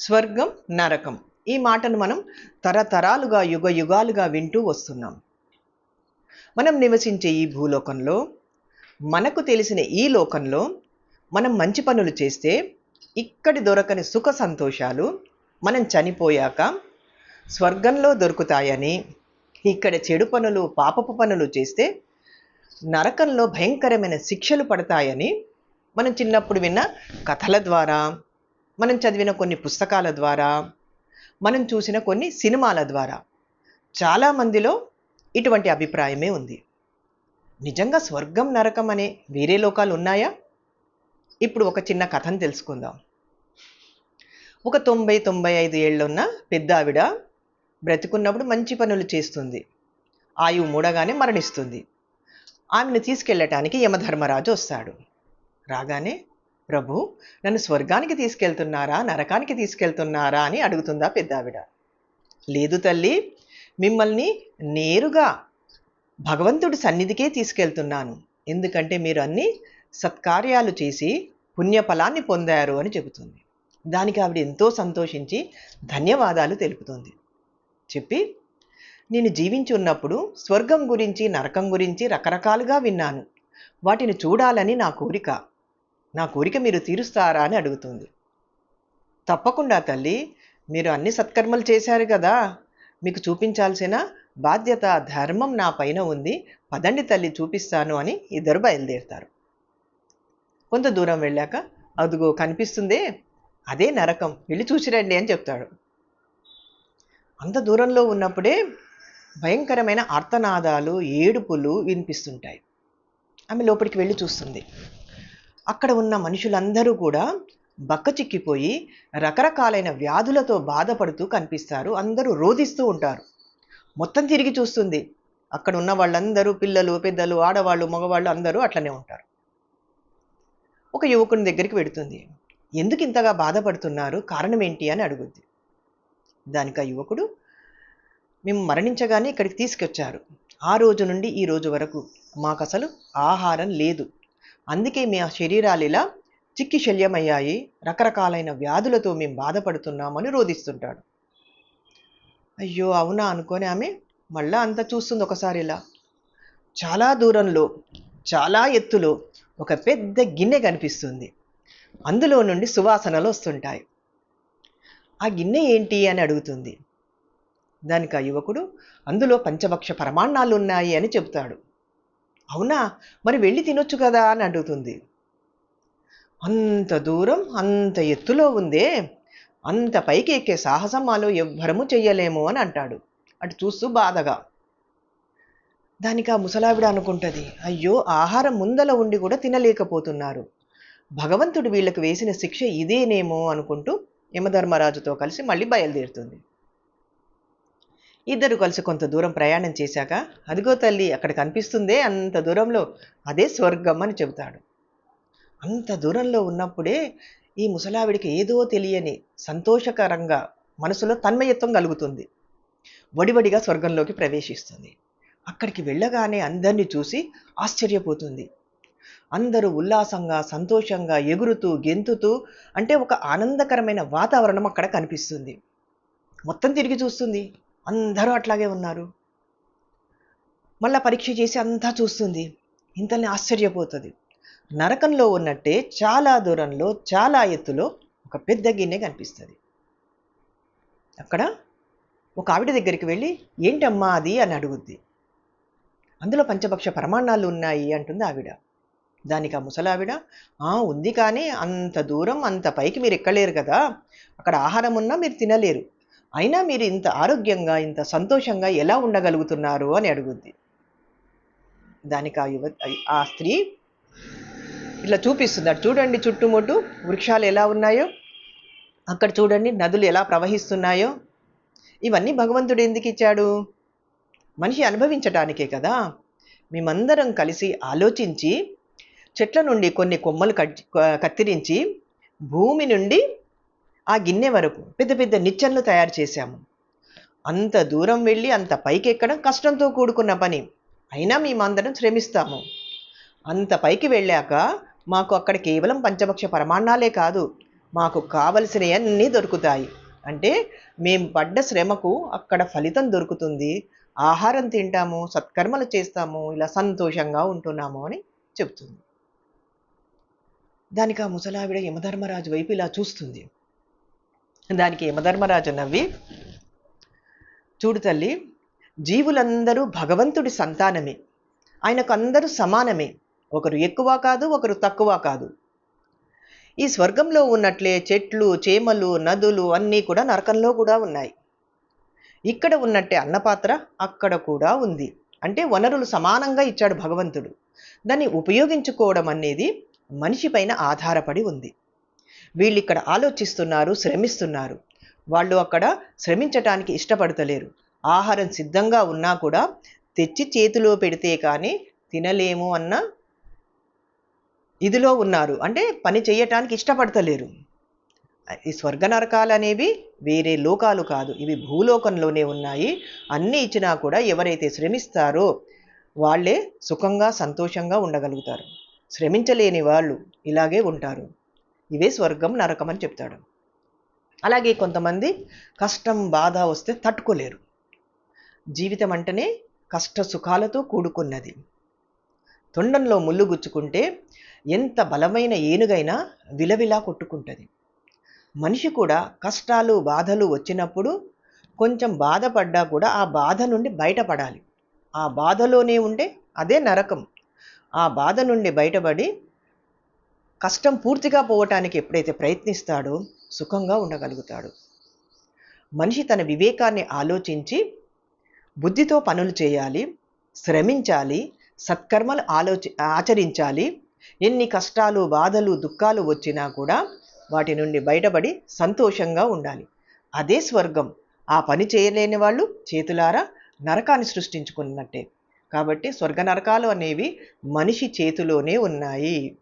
స్వర్గం నరకం. ఈ మాటను మనం తరతరాలుగా యుగ యుగాలుగా వింటూ వస్తున్నాం. మనం నివసించే ఈ భూలోకంలో మనకు తెలిసిన ఈ లోకంలో మనం మంచి పనులు చేస్తే ఇక్కడి దొరకని సుఖ సంతోషాలు మనం చనిపోయాక స్వర్గంలో దొరుకుతాయని ఇక్కడ చెడు పనులు పాపపు పనులు చేస్తే నరకంలో భయంకరమైన శిక్షలు పడతాయని మనం చిన్నప్పుడు విన్న కథల ద్వారా మనం చదివిన కొన్ని పుస్తకాల ద్వారా మనం చూసిన కొన్ని సినిమాల ద్వారా చాలామందిలో ఇటువంటి అభిప్రాయమే ఉంది. నిజంగా స్వర్గం నరకం అనే వేరే లోకాలు ఉన్నాయా? ఇప్పుడు ఒక చిన్న కథను తెలుసుకుందాం. ఒక తొంభై తొంభై ఐదు ఏళ్ళున్న పెద్ద ఆవిడ బ్రతికున్నప్పుడు మంచి పనులు చేస్తుంది. ఆయువు మూడగానే మరణిస్తుంది. ఆమెను తీసుకెళ్ళటానికి యమధర్మరాజు వస్తాడు. రాగానే ప్రభు నన్ను స్వర్గానికి తీసుకెళ్తున్నారా నరకానికి తీసుకెళ్తున్నారా అని అడుగుతుందా పెద్దావిడ. లేదు తల్లి మిమ్మల్ని నేరుగా భగవంతుడి సన్నిధికే తీసుకెళ్తున్నాను. ఎందుకంటే మీరు అన్ని సత్కార్యాలు చేసి పుణ్యఫలాన్ని పొందారు అని చెబుతుంది. దానికి ఆవిడ ఎంతో సంతోషించి ధన్యవాదాలు తెలుపుతుంది. చెప్పి నేను జీవించి ఉన్నప్పుడు స్వర్గం గురించి నరకం గురించి రకరకాలుగా విన్నాను. వాటిని చూడాలని నా కోరిక. నా కోరిక మీరు తీరుస్తారా అని అడుగుతుంది. తప్పకుండా తల్లి మీరు అన్ని సత్కర్మలు చేశారు కదా. మీకు చూపించాల్సిన బాధ్యత ధర్మం నా పైన ఉంది. పదండి తల్లి చూపిస్తాను అని ఇద్దరు బయలుదేరుతారు. కొంత దూరం వెళ్ళాక అదుగో కనిపిస్తుందే అదే నరకం వెళ్ళి చూసిరండి అని చెప్తాడు. అంత దూరంలో ఉన్నప్పుడే భయంకరమైన అర్థనాదాలు ఏడుపులు వినిపిస్తుంటాయి. ఆమె లోపలికి వెళ్ళి చూస్తుంది. అక్కడ ఉన్న మనుషులందరూ కూడా బక్క చిక్కిపోయి రకరకాలైన వ్యాధులతో బాధపడుతూ కనిపిస్తారు. అందరూ రోధిస్తూ ఉంటారు. మొత్తం తిరిగి చూస్తుంది. అక్కడ ఉన్న వాళ్ళందరూ పిల్లలు పెద్దలు ఆడవాళ్ళు మగవాళ్ళు అందరూ అట్లనే ఉంటారు. ఒక యువకుని దగ్గరికి వెడుతుంది. ఎందుకు ఇంతగా బాధపడుతున్నారు? కారణం ఏంటి? అని అడుగుద్ది. దానికి ఆ యువకుడు మేము మరణించగానే ఇక్కడికి తీసుకొచ్చారు. ఆ రోజు నుండి ఈ రోజు వరకు మాకు అసలు ఆహారం లేదు. అందుకే మీ శరీరాలు ఇలా చిక్కి శల్యమయ్యాయి రకరకాలైన వ్యాధులతో మేము బాధపడుతున్నామని రోధిస్తుంటాడు. అయ్యో అవునా అనుకొని ఆమె మళ్ళా అంతా చూస్తుంది ఒకసారి ఇలా. చాలా దూరంలో చాలా ఎత్తులో ఒక పెద్ద గిన్నె కనిపిస్తుంది. అందులో నుండి సువాసనలు వస్తుంటాయి. ఆ గిన్నె ఏంటి అని అడుగుతుంది. దానికి ఆ యువకుడు అందులో పంచభక్ష పరమాణాలు ఉన్నాయి అని చెబుతాడు. అవునా? మరి వెళ్ళి తినొచ్చు కదా అని అడుగుతుంది. అంత దూరం అంత ఎత్తులో ఉందే అంత పైకి ఎక్కే సాహసం మాలో ఎవ్వరము చెయ్యలేము అని అంటాడు. అటు చూస్తూ బాధగా. దానికి ఆ ముసలావిడ అనుకుంటుంది అయ్యో ఆహారం ముందల ఉండి కూడా తినలేకపోతున్నారు. భగవంతుడు వీళ్ళకు వేసిన శిక్ష ఇదేనేమో అనుకుంటూ యమధర్మరాజుతో కలిసి మళ్ళీ బయలుదేరుతుంది. ఇద్దరు కలిసి కొంత దూరం ప్రయాణం చేశాక అదిగో తల్లి అక్కడ కనిపిస్తుందే అంత దూరంలో అదే స్వర్గం అని చెబుతాడు. అంత దూరంలో ఉన్నప్పుడే ఈ ముసలావిడికి ఏదో తెలియని సంతోషకరంగా మనసులో తన్మయత్వం కలుగుతుంది. వడివడిగా స్వర్గంలోకి ప్రవేశిస్తుంది. అక్కడికి వెళ్ళగానే అందరినీ చూసి ఆశ్చర్యపోతుంది. అందరూ ఉల్లాసంగా సంతోషంగా ఎగురుతూ గెంతుతూ అంటే ఒక ఆనందకరమైన వాతావరణం అక్కడ కనిపిస్తుంది. మొత్తం తిరిగి చూస్తుంది. అందరూ అట్లాగే ఉన్నారు. మళ్ళా పరీక్ష చేసి అంతా చూస్తుంది. ఇంతనే ఆశ్చర్యపోతుంది. నరకంలో ఉన్నట్టే చాలా దూరంలో చాలా ఎత్తులో ఒక పెద్ద గిన్నె కనిపిస్తుంది. అక్కడ ఒక ఆవిడ దగ్గరికి వెళ్ళి ఏంటమ్మా అది? అని అడుగుద్ది. అందులో పంచభక్ష ప్రమాణాలు ఉన్నాయి అంటుంది ఆవిడ. దానికి ఆ ముసలావిడ "ఆ, ఉంది కానీ అంత దూరం అంత పైకి మీరు ఎక్కలేరు కదా. అక్కడ ఆహారం ఉన్నా మీరు తినలేరు. అయినా మీరు ఇంత ఆరోగ్యంగా ఇంత సంతోషంగా ఎలా ఉండగలుగుతున్నారు అని అడుగుద్ది. దానికి ఆ యువ ఆ స్త్రీ ఇట్లా చూపిస్తుంది. అటు చూడండి చుట్టుముట్టు వృక్షాలు ఎలా ఉన్నాయో అక్కడ చూడండి నదులు ఎలా ప్రవహిస్తున్నాయో. ఇవన్నీ భగవంతుడు ఎందుకు ఇచ్చాడు? మనిషి అనుభవించటానికే కదా. మేమందరం కలిసి ఆలోచించి చెట్ల నుండి కొన్ని కొమ్మలు కట్ కత్తిరించి భూమి నుండి ఆ గిన్నె వరకు పెద్ద పెద్ద నిచ్చెనలు తయారు చేశాము. అంత దూరం వెళ్ళి అంత పైకి ఎక్కడం కష్టంతో కూడుకున్న పని. అయినా మేమందరం శ్రమిస్తాము. అంత పైకి వెళ్ళాక మాకు అక్కడ కేవలం పంచభక్ష పరమాణాలే కాదు మాకు కావలసినవన్నీ దొరుకుతాయి. అంటే మేము పడ్డ శ్రమకు అక్కడ ఫలితం దొరుకుతుంది. ఆహారం తింటాము సత్కర్మలు చేస్తాము ఇలా సంతోషంగా ఉంటున్నాము అని చెప్తుంది దానికి ఆ ముసలావిడ యమధర్మరాజు వైపు ఇలా చూస్తుంది. దానికి యమధర్మరాజు నవ్వి చూడు తల్లి జీవులందరూ భగవంతుడి సంతానమే. ఆయనకు అందరూ సమానమే. ఒకరు ఎక్కువ కాదు ఒకరు తక్కువ కాదు. ఈ స్వర్గంలో ఉన్నట్లే చెట్లు చేమలు నదులు అన్నీ కూడా నరకంలో కూడా ఉన్నాయి. ఇక్కడ ఉన్నట్టే అన్నపాత్ర అక్కడ కూడా ఉంది. అంటే వనరులు సమానంగా ఇచ్చాడు భగవంతుడు. దాన్ని ఉపయోగించుకోవడం అనేది మనిషి పైన ఆధారపడి ఉంది. వీళ్ళు ఇక్కడ ఆలోచిస్తున్నారు శ్రమిస్తున్నారు. వాళ్ళు అక్కడ శ్రమించటానికి ఇష్టపడతలేరు. ఆహారం సిద్ధంగా ఉన్నా కూడా తెచ్చి చేతిలో పెడితే కానీ తినలేము అన్న ఇదిలో ఉన్నారు. అంటే పని చేయటానికి ఇష్టపడతలేరు. ఈ స్వర్గ నరకాలు అనేవి వేరే లోకాలు కాదు. ఇవి భూలోకంలోనే ఉన్నాయి. అన్నీ ఇచ్చినా కూడా ఎవరైతే శ్రమిస్తారో వాళ్ళే సుఖంగా సంతోషంగా ఉండగలుగుతారు. శ్రమించలేని వాళ్ళు ఇలాగే ఉంటారు. ఇవే స్వర్గం నరకం అని చెప్తాడు. అలాగే కొంతమంది కష్టం బాధ వస్తే తట్టుకోలేరు. జీవితం అంటేనే కష్ట సుఖాలతో కూడుకున్నది. తొండంలో ముళ్ళు గుచ్చుకుంటే ఎంత బలమైన ఏనుగైనా విలవిలా కొట్టుకుంటుంది. మనిషి కూడా కష్టాలు బాధలు వచ్చినప్పుడు కొంచెం బాధపడ్డా కూడా ఆ బాధ నుండి బయటపడాలి. ఆ బాధలోనే ఉండే అదే నరకం. ఆ బాధ నుండి బయటపడి కష్టం పూర్తిగా పోవటానికి ఎప్పుడైతే ప్రయత్నిస్తాడో సుఖంగా ఉండగలుగుతాడు. మనిషి తన వివేకాన్ని ఆలోచించి బుద్ధితో పనులు చేయాలి శ్రమించాలి సత్కర్మలు ఆలోచి ఆచరించాలి ఎన్ని కష్టాలు బాధలు దుఃఖాలు వచ్చినా కూడా వాటి నుండి బయటపడి సంతోషంగా ఉండాలి. అదే స్వర్గం. ఆ పని చేయలేని వాళ్ళు చేతులారా నరకాన్ని సృష్టించుకున్నట్టే. కాబట్టి స్వర్గ నరకాలు అనేవి మనిషి చేతిలోనే ఉన్నాయి.